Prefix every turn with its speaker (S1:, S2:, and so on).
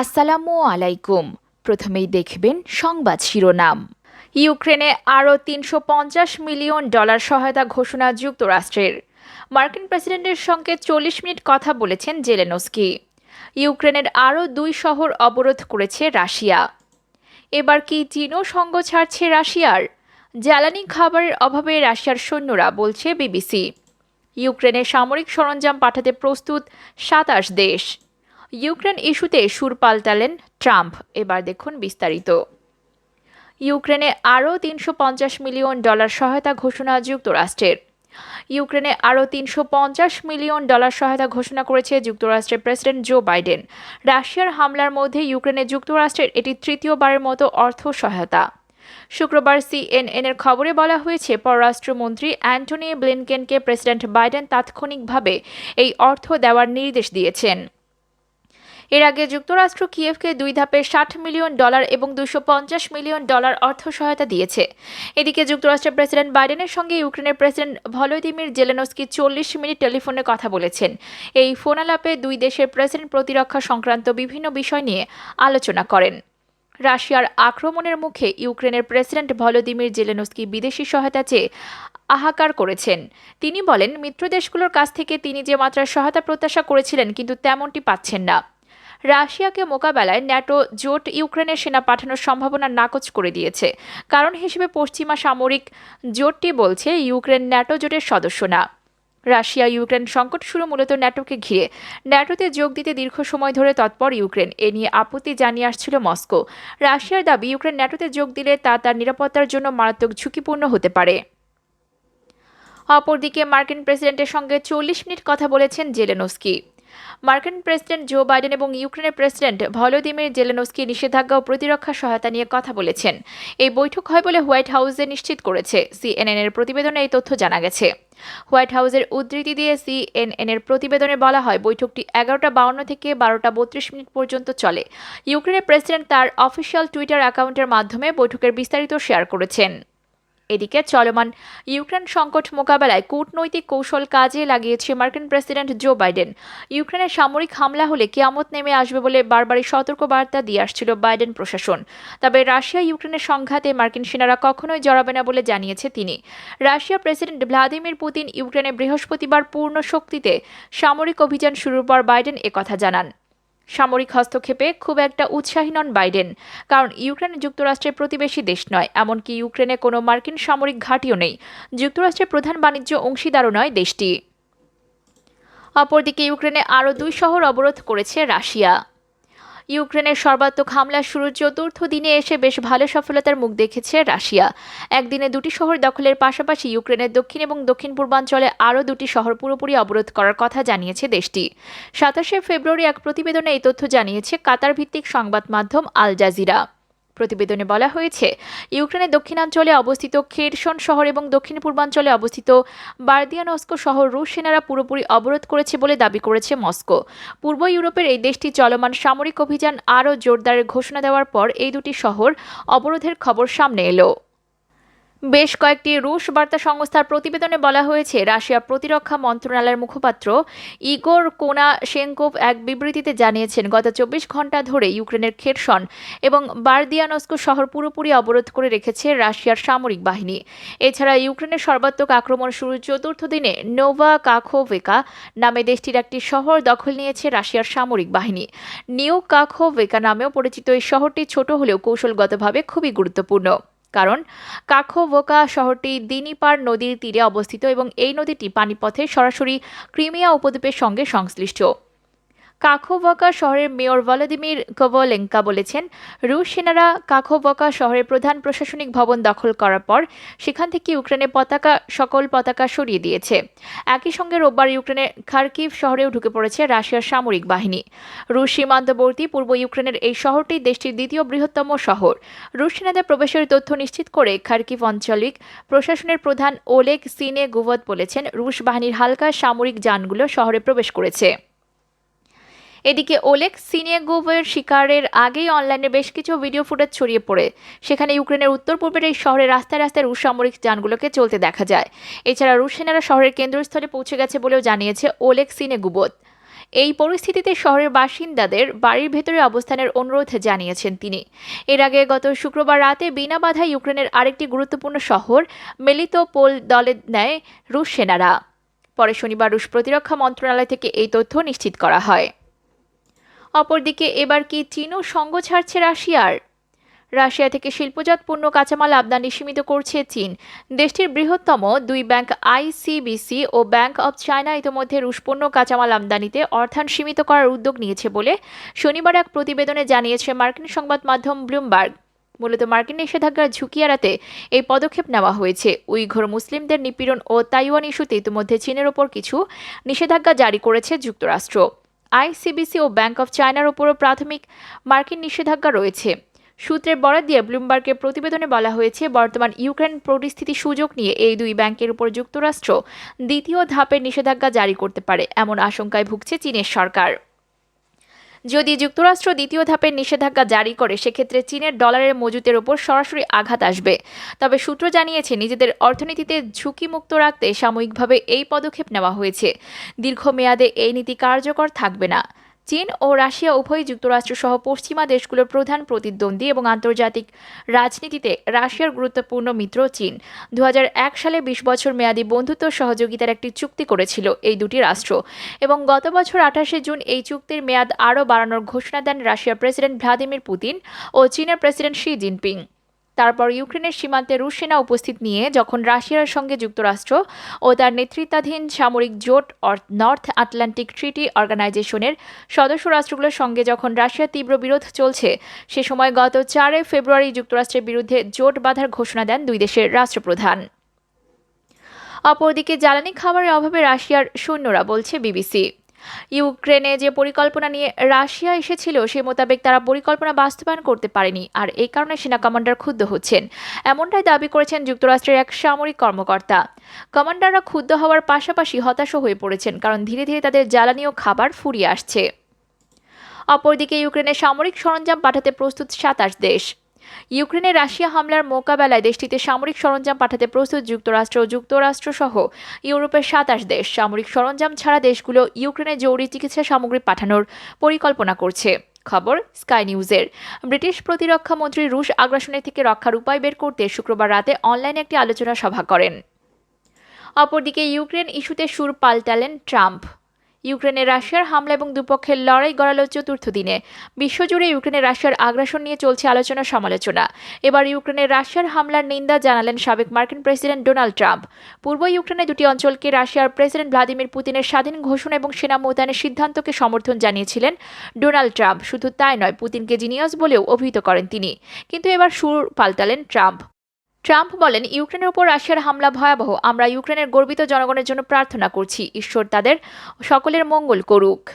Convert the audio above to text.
S1: আসসালামু আলাইকুম। প্রথমেই দেখবেন সংবাদ শিরোনাম। ইউক্রেনে আরও তিনশো পঞ্চাশ মিলিয়ন ডলার সহায়তা ঘোষণা যুক্তরাষ্ট্রের। মার্কিন প্রেসিডেন্টের সঙ্গে চল্লিশ মিনিট কথা বলেছেন জেলেনস্কি। ইউক্রেনের আরও দুই শহর অবরোধ করেছে রাশিয়া। এবার কি চীনও সঙ্গ ছাড়ছে রাশিয়ার? জ্বালানি খাবারের অভাবে রাশিয়ার সৈন্যরা, বলছে বিবিসি। ইউক্রেনে সামরিক সরঞ্জাম পাঠাতে প্রস্তুত সাতাশ দেশ। ইউক্রেন ইস্যুতে সুর পাল্টালেন ট্রাম্প। এবার দেখুন বিস্তারিত। ইউক্রেনে আরও তিনশো পঞ্চাশ মিলিয়ন ডলার সহায়তা ঘোষণা যুক্তরাষ্ট্রের। ইউক্রেনে আরও তিনশো পঞ্চাশ মিলিয়ন ডলার সহায়তা ঘোষণা করেছে যুক্তরাষ্ট্রের প্রেসিডেন্ট জো বাইডেন। রাশিয়ার হামলার মধ্যে ইউক্রেনে যুক্তরাষ্ট্রের এটি তৃতীয়বারের মতো অর্থ সহায়তা। শুক্রবার সিএনএনের খবরে বলা হয়েছে, পররাষ্ট্রমন্ত্রী অ্যান্টনি ব্লিনকেনকে প্রেসিডেন্ট বাইডেন তাৎক্ষণিকভাবে এই অর্থ দেওয়ার নির্দেশ দিয়েছেন। এর আগে যুক্তরাষ্ট্র কিয়েভকে দুই ধাপে ষাট মিলিয়ন ডলার এবং দুশো পঞ্চাশ মিলিয়ন ডলার অর্থ সহায়তা দিয়েছে। এদিকে যুক্তরাষ্ট্রের প্রেসিডেন্ট বাইডেনের সঙ্গে ইউক্রেনের প্রেসিডেন্ট ভলোদিমির জেলেনস্কি চল্লিশ মিনিট টেলিফোনে কথা বলেছেন। এই ফোনালাপে দুই দেশের প্রেসিডেন্ট প্রতিরক্ষা সংক্রান্ত বিভিন্ন বিষয় নিয়ে আলোচনা করেন। রাশিয়ার আক্রমণের মুখে ইউক্রেনের প্রেসিডেন্ট ভলোদিমির জেলেনস্কি বিদেশি সহায়তা চেয়ে আহাকার করেছেন। তিনি বলেন, মিত্র দেশগুলোর কাছ থেকে তিনি যে মাত্রার সহায়তা প্রত্যাশা করেছিলেন, কিন্তু তেমনটি পাচ্ছেন না। রাশিয়াকে মোকাবেলায় ন্যাটো জোট ইউক্রেনের সেনা পাঠানোর সম্ভাবনা নাকচ করে দিয়েছে। কারণ হিসেবে পশ্চিমা সামরিক জোটটি বলছে, ইউক্রেন ন্যাটো জোটের সদস্য না। রাশিয়া ইউক্রেন সংকট শুরু মূলত ন্যাটোকে ঘিরে। ন্যাটোতে যোগ দিতে দীর্ঘ সময় ধরে তৎপর ইউক্রেন। এ নিয়ে আপত্তি জানিয়ে আসছিল মস্কো। রাশিয়ার দাবি, ইউক্রেন ন্যাটোতে যোগ দিলে তা তার নিরাপত্তার জন্য মারাত্মক ঝুঁকিপূর্ণ হতে পারে। অপরদিকে মার্কিন প্রেসিডেন্টের সঙ্গে চল্লিশ মিনিট কথা বলেছেন জেলেনস্কি। মার্কিন প্রেসিডেন্ট জো বাইডেন এবং ইউক্রেনের প্রেসিডেন্ট ভলোদিমির জেলেনস্কি নিষেধাজ্ঞা ও প্রতিরক্ষা সহায়তা নিয়ে কথা বলেছেন। এই বৈঠক হয় বলে হোয়াইট হাউসে নিশ্চিত করেছে। সিএনএন এর প্রতিবেদনে এই তথ্য জানা গেছে। হোয়াইট হাউসের উদ্ধৃতি দিয়ে সিএনএন এর প্রতিবেদনে বলা হয়, বৈঠকটি এগারোটা বাউন্ন থেকে বারোটা বত্রিশ মিনিট পর্যন্ত চলে। ইউক্রেনের প্রেসিডেন্ট তার অফিসিয়াল টুইটার অ্যাকাউন্টের মাধ্যমে বৈঠকের বিস্তারিত শেয়ার করেছেন। এদিকে চলমান ইউক্রেন সংকট মোকাবেলায় কূটনৈতিক কৌশল কাজে লাগিয়েছে মার্কিন প্রেসিডেন্ট জো বাইডেন। ইউক্রেনের সামরিক হামলা হলে কেয়ামত নেমে আসবে বলে বারবারই সতর্ক বার্তা দিয়ে আসছিল বাইডেন প্রশাসন। তবে রাশিয়া ইউক্রেনের সংঘাতে মার্কিন সেনারা কখনোই জড়াবে না বলে জানিয়েছে তিনি। রাশিয়া প্রেসিডেন্ট ভ্লাদিমির পুতিন ইউক্রেনে বৃহস্পতিবার পূর্ণ শক্তিতে সামরিক অভিযান শুরুর পর বাইডেন একথা জানান। সামরিক হস্তক্ষেপে খুব একটা উৎসাহী নন বাইডেন, কারণ ইউক্রেন যুক্তরাষ্ট্রের প্রতিবেশী দেশ নয়, এমনকি ইউক্রেনে কোনো মার্কিন সামরিক ঘাঁটিও নেই। যুক্তরাষ্ট্রের প্রধান বাণিজ্য অংশীদারও নয় দেশটি। অপরদিকে ইউক্রেনে আরও দুই শহর অবরোধ করেছে রাশিয়া। ইউক্রেনের সর্বাত্মক হামলা শুরুর চতুর্থ দিনে এসে বেশ ভালো সফলতার মুখ দেখেছে রাশিয়া। একদিনে দুটি শহর দখলের পাশাপাশি ইউক্রেনের দক্ষিণ এবং দক্ষিণ পূর্বাঞ্চলে আরও দুটি শহর পুরোপুরি অবরোধ করার কথা জানিয়েছে দেশটি। সাতাশে ফেব্রুয়ারি এক প্রতিবেদনে এই তথ্য জানিয়েছে কাতার ভিত্তিক সংবাদ মাধ্যম আল জাজিরা। প্রতিবেদনে বলা হয়েছে, ইউক্রেনের দক্ষিণাঞ্চলে অবস্থিত খেরসন শহর এবং দক্ষিণ পূর্বাঞ্চলে অবস্থিত বার্দিয়ানস্কো শহর রুশ সেনারা পুরোপুরি অবরোধ করেছে বলে দাবি করেছে মস্কো। পূর্ব ইউরোপের এই দেশটি চলমান সামরিক অভিযান আরও জোরদারের ঘোষণা দেওয়ার পর এই দুটি শহর অবরোধের খবর সামনে এলো। বেশ কয়েকটি রুশ বার্তা সংস্থার প্রতিবেদনে বলা হয়েছে রাশিয়া প্রতিরক্ষা মন্ত্রণালয়ের মুখপাত্র ইগোর কোনা শেঙ্কোভ এক বিবৃতিতে জানিয়েছেন, গত চব্বিশ ঘণ্টা ধরে ইউক্রেনের খেরসন এবং বার্দিয়ানস্কো শহর পুরোপুরি অবরোধ করে রেখেছে রাশিয়ার সামরিক বাহিনী। এছাড়া ইউক্রেনের সর্বাত্মক আক্রমণ শুরুর চতুর্থ দিনে নোভা কাখোভেকা নামে দেশটির একটি শহর দখল নিয়েছে রাশিয়ার সামরিক বাহিনী। নিউ কাখোভেকা নামেও পরিচিত এই শহরটি ছোট হলেও কৌশলগতভাবে খুবই গুরুত্বপূর্ণ। কারণ কাখোভোকা শহরটি দিনিপার নদীর তীরে অবস্থিত এবং এই নদীটি পানিপথে সরাসরি ক্রিমিয়া উপদ্বীপের সঙ্গে সংশ্লিষ্ট। কাখোভকা শহরের মেয়র ভলাদিমির কোভলেঙ্কা বলেছেন, রুশ সেনারা কাখোভকা শহরের প্রধান প্রশাসনিক ভবন দখল করার পর সেখান থেকে ইউক্রেনের পতাকা, সকল পতাকা সরিয়ে দিয়েছে। একই সঙ্গে রোববার ইউক্রেনের খার্কিভ শহরেও ঢুকে পড়েছে রাশিয়ার সামরিক বাহিনী। রুশ সীমান্তবর্তী পূর্ব ইউক্রেনের এই শহরটি দেশটির দ্বিতীয় বৃহত্তম শহর। রুশ সেনাদের প্রবেশের তথ্য নিশ্চিত করে খার্কিভ আঞ্চলিক প্রশাসনের প্রধান ওলেগ সিনে গুভত বলেছেন, রুশ বাহিনীর হালকা সামরিক যানগুলো শহরে প্রবেশ করেছে। এদিকে ওলেক সিনিয়াগোভের শিকারের আগেই অনলাইনে বেশ কিছু ভিডিও ফুটেজ ছড়িয়ে পড়ে। সেখানে ইউক্রেনের উত্তর পূর্বের এই শহরে রাস্তায় রাস্তায় রুশ সামরিক যানগুলোকে চলতে দেখা যায়। এছাড়া রুশ সেনারা শহরের কেন্দ্রস্থলে পৌঁছে গেছে বলেও জানিয়েছে ওলেক সিনেগুবোত এই পরিস্থিতিতে শহরের বাসিন্দাদের বাড়ির ভেতরে অবস্থানের অনুরোধ জানিয়েছেন তিনি। এর আগে গত শুক্রবার রাতে বিনা বাধা ইউক্রেনের আরেকটি গুরুত্বপূর্ণ শহর মেলিতোপোল দলে নেয় রুশ সেনারা। পরে শনিবার রুশ প্রতিরক্ষা মন্ত্রণালয় থেকে এই তথ্য নিশ্চিত করা হয়। অপরদিকে এবার কি চীনও সঙ্গ ছাড়ছে রাশিয়ার? রাশিয়া থেকে শিল্পজাত পণ্য কাঁচামাল আমদানি সীমিত করছে চীন। দেশটির বৃহত্তম দুই ব্যাংক আইসিবিসি ও ব্যাংক অব চায়না ইতিমধ্যে রুশ পণ্য কাঁচামাল আমদানিতে অর্থায়ন সীমিত করার উদ্যোগ নিয়েছে বলে শনিবার এক প্রতিবেদনে জানিয়েছে মার্কিন সংবাদ মাধ্যম ব্লুমবার্গ। মূলত মার্কিন নিষেধাজ্ঞার ঝুঁকি এড়াতে এই পদক্ষেপ নেওয়া হয়েছে। উইঘর মুসলিমদের নিপীড়ন ও তাইওয়ান ইস্যুতে ইতিমধ্যে চীনের ওপর কিছু নিষেধাজ্ঞা জারি করেছে যুক্তরাষ্ট্র। আইসিবিসি ও ব্যাংক অফ চায়নার উপরও প্রাথমিক মার্কিন নিষেধাজ্ঞা রয়েছে। সূত্রের বরাদ দিয়ে ব্লুমবার্গের প্রতিবেদনে বলা হয়েছে, বর্তমান ইউক্রেন পরিস্থিতি সুযোগ নিয়ে এই দুই ব্যাংকের উপর যুক্তরাষ্ট্র দ্বিতীয় ধাপের নিষেধাজ্ঞা জারি করতে পারে, এমন আশঙ্কায় ভুগছে চীনের সরকার। যদি যুক্তরাষ্ট্র দ্বিতীয় ধাপের নিষেধাজ্ঞা জারি করে, সেক্ষেত্রে চীনের ডলারের মজুতের ওপর সরাসরি আঘাত আসবে। তবে সূত্র জানিয়েছে, নিজেদের অর্থনীতিতে ঝুঁকিমুক্ত রাখতে সাময়িকভাবে এই পদক্ষেপ নেওয়া হয়েছে। দীর্ঘমেয়াদে এই নীতি কার্যকর থাকবে না। চীন ও রাশিয়া উভয়ই যুক্তরাষ্ট্র সহ পশ্চিমা দেশগুলোর প্রধান প্রতিদ্বন্দ্বী এবং আন্তর্জাতিক রাজনীতিতে রাশিয়ার গুরুত্বপূর্ণ মিত্র চীন। দু হাজার এক সালে বিশ বছর মেয়াদী বন্ধুত্ব সহযোগিতার একটি চুক্তি করেছিল এই দুটি রাষ্ট্র এবং গত বছর আঠাশে জুন এই চুক্তির মেয়াদ আরও বাড়ানোর ঘোষণা দেন রাশিয়ার প্রেসিডেন্ট ভ্লাদিমির পুতিন ও চীনের প্রেসিডেন্ট শি জিনপিং। তারপর ইউক্রেনের সীমান্তে রুশ সেনা উপস্থিত নিয়ে যখন রাশিয়ার সঙ্গে যুক্তরাষ্ট্র ও তার নেতৃত্বাধীন সামরিক জোট নর্থ আটলান্টিক ট্রিটি অর্গানাইজেশনের সদস্য রাষ্ট্রগুলোর সঙ্গে যখন রাশিয়ার তীব্র বিরোধ চলছে, সে সময় গত চারে ফেব্রুয়ারি যুক্তরাষ্ট্রের বিরুদ্ধে জোট বাঁধার ঘোষণা দেন দুই দেশের রাষ্ট্রপ্রধান। অপরদিকে জ্বালানি খাবারের অভাবে রাশিয়ার সৈন্যরা, বলছে বিবিসি। ইউক্রেনে যে পরিকল্পনা নিয়ে রাশিয়া এসেছিল, সে মোতাবেক তারা পরিকল্পনা বাস্তবায়ন করতে পারেনি আর এই কারণে সেনা কমান্ডার ক্ষুব্ধ হচ্ছেন। এমনটাই দাবি করেছেন যুক্তরাষ্ট্রের এক সামরিক কর্মকর্তা। কমান্ডাররা ক্ষুব্ধ হওয়ার পাশাপাশি হতাশও হয়ে পড়েছেন কারণ ধীরে ধীরে তাদের জ্বালানি ও খাবার ফুরিয়ে আসছে। অপরদিকে ইউক্রেনে সামরিক সরঞ্জাম পাঠাতে প্রস্তুত সাতাশ দেশ। ইউক্রেনে রাশিয়া হামলার মোকাবেলায় দেশটিতে সামরিক সরঞ্জাম পাঠাতে প্রস্তুত যুক্তরাষ্ট্র ও যুক্তরাষ্ট্র সহ ইউরোপের সাতাশ দেশ। সামরিক সরঞ্জাম ছাড়া দেশগুলো ইউক্রেনে জরুরি চিকিৎসা সামগ্রী পাঠানোর পরিকল্পনা করছে। খবর স্কাই নিউজের। ব্রিটিশ প্রতিরক্ষা মন্ত্রী রুশ আগ্রাসনের থেকে রক্ষার উপায় বের করতে শুক্রবার রাতে অনলাইনে একটি আলোচনা সভা করেন। অপরদিকে ইউক্রেন ইস্যুতে সুর পাল্টালেন ট্রাম্প। ইউক্রেনে রাশিয়ার হামলা এবং দুপক্ষের লড়াই গড়ালো চতুর্থ দিনে। বিশ্বজুড়ে ইউক্রেনে রাশিয়ার আগ্রাসন নিয়ে চলছে আলোচনা সমালোচনা। এবার ইউক্রেনে রাশিয়ার হামলার নিন্দা জানালেন সাবেক মার্কিন প্রেসিডেন্ট ডোনাল্ড ট্রাম্প। পূর্ব ইউক্রেনে দুটি অঞ্চলকে রাশিয়ার প্রেসিডেন্ট ভ্লাদিমির পুতিনের স্বাধীন ঘোষণা এবং সেনা মোতায়েনের সিদ্ধান্তকে সমর্থন জানিয়েছিলেন ডোনাল্ড ট্রাম্প। শুধু তাই নয়, পুতিনকে জিনিয়াস বলেও অভিহিত করেন তিনি। কিন্তু এবার সুর পাল্টালেন ট্রাম্প। ট্রাম্প বলেন, ইউক্রেনের উপর রাশিয়ার হামলা ভয়াবহ। আমরা ইউক্রেনের গর্বিত জনগণের জন্য প্রার্থনা করছি। ঈশ্বর তাদের সকলের মঙ্গল করুক।